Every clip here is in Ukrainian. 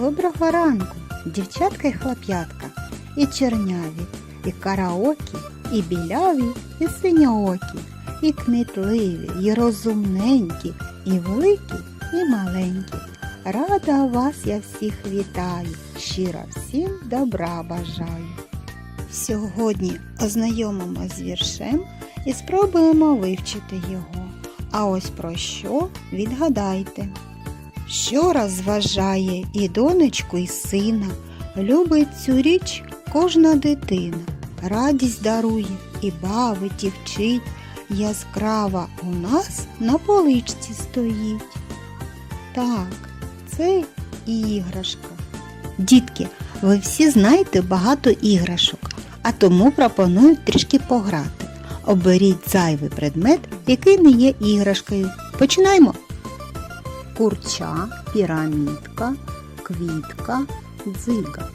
Доброго ранку, дівчатка і хлоп'ятка, і чорняві, і караокі, і біляві, і синьоокі, і кмітливі, і розумненькі, і великі, і маленькі. Рада вас я всіх вітаю, щиро всім добра бажаю. Сьогодні ознайомимося з віршем і спробуємо вивчити його. А ось про що відгадайте. Що розважає і донечку, і сина, любить цю річ кожна дитина, радість дарує і бавить, і вчить, яскрава у нас на поличці стоїть. Так, це іграшка. Дітки, ви всі знаєте багато іграшок, а тому пропоную трішки пограти. Оберіть зайвий предмет, який не є іграшкою. Починаємо! Курча, пірамідка, квітка, дзига.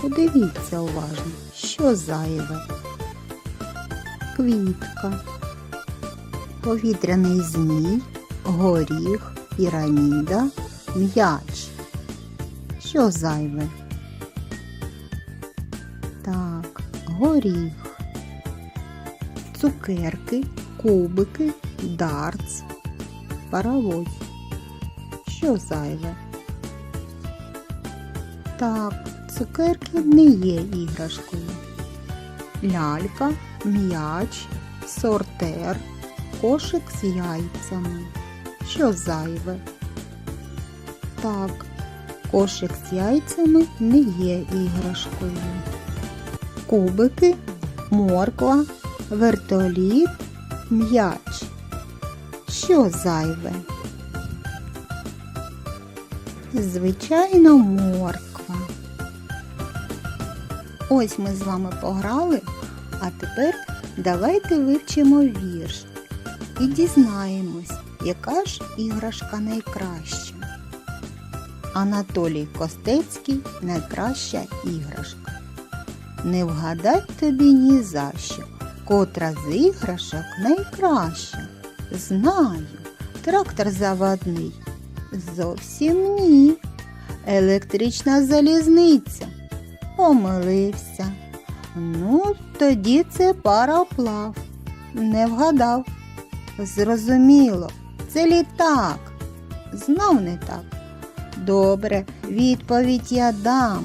Подивіться уважно, що зайве. Квітка, повітряний змій, горіх, піраміда, м'яч. Що зайве? Так, горіх, цукерки, кубики, дартс, паровоз. Що зайве? Так, цукерки не є іграшкою. Лялька, м'яч, сортер, кошик з яйцями. Що зайве? Так, кошик з яйцями не є іграшкою. Кубики, морква, вертоліт, м'яч. Що зайве? Звичайно, морква. Ось ми з вами пограли, а тепер давайте вивчимо вірш і дізнаємось, яка ж іграшка найкраща. Анатолій Костецький найкраща іграшка. Не вгадать тобі ні за що, котра з іграшок найкраща. Знаю, трактор заводний. Зовсім ні. Електрична залізниця. Помилився. Ну, тоді це пароплав. Не вгадав. Зрозуміло, це літак. Знов не так. Добре, відповідь я дам.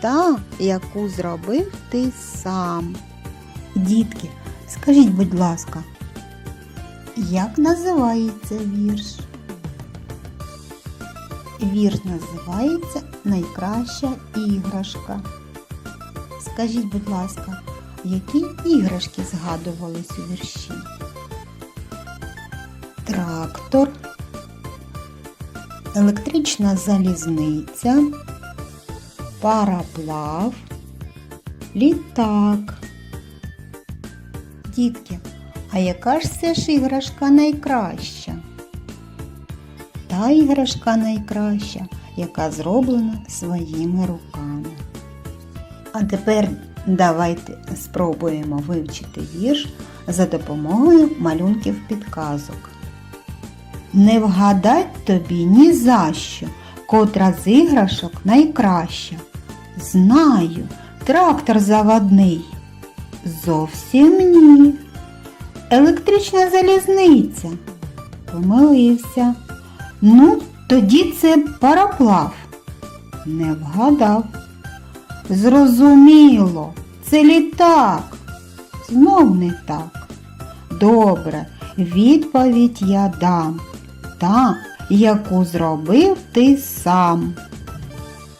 Та, яку зробив ти сам. Дітки, скажіть, будь ласка, як називається вірш? Вірш називається Найкраща іграшка. Скажіть, будь ласка, які іграшки згадувались у вірші? Трактор, електрична залізниця, пароплав, літак. Дітки, а яка ж це ж іграшка найкраща? Та іграшка найкраща, яка зроблена своїми руками. А тепер давайте спробуємо вивчити вірш за допомогою малюнків підказок. Не вгадать тобі ні за що, котра з іграшок найкраща. Знаю, трактор заводний. Зовсім ні. Електрична залізниця. Помилився. Ну, тоді це пароплав. Не вгадав. Зрозуміло, це літак. Знов не так. Добре, відповідь я дам. Та, яку зробив ти сам.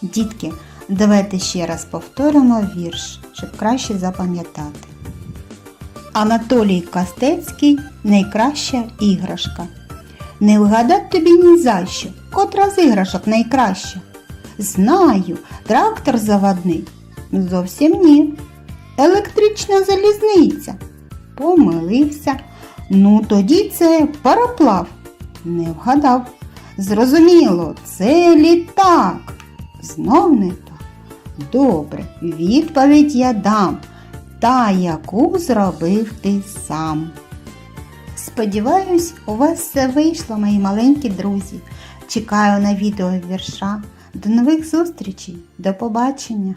Дітки, давайте ще раз повторимо вірш, щоб краще запам'ятати. Анатолій Костецький найкраща іграшка. Не вгадать тобі ні за що, котра з іграшок найкраща. Знаю, трактор заводний. Зовсім ні. Електрична залізниця. Помилився. Ну, тоді це пароплав. Не вгадав. Зрозуміло, це літак. Знов не так. Добре, відповідь я дам. Та, яку зробив ти сам. Сподіваюсь, у вас все вийшло, мої маленькі друзі. Чекаю на відео вірша. До нових зустрічей, до побачення!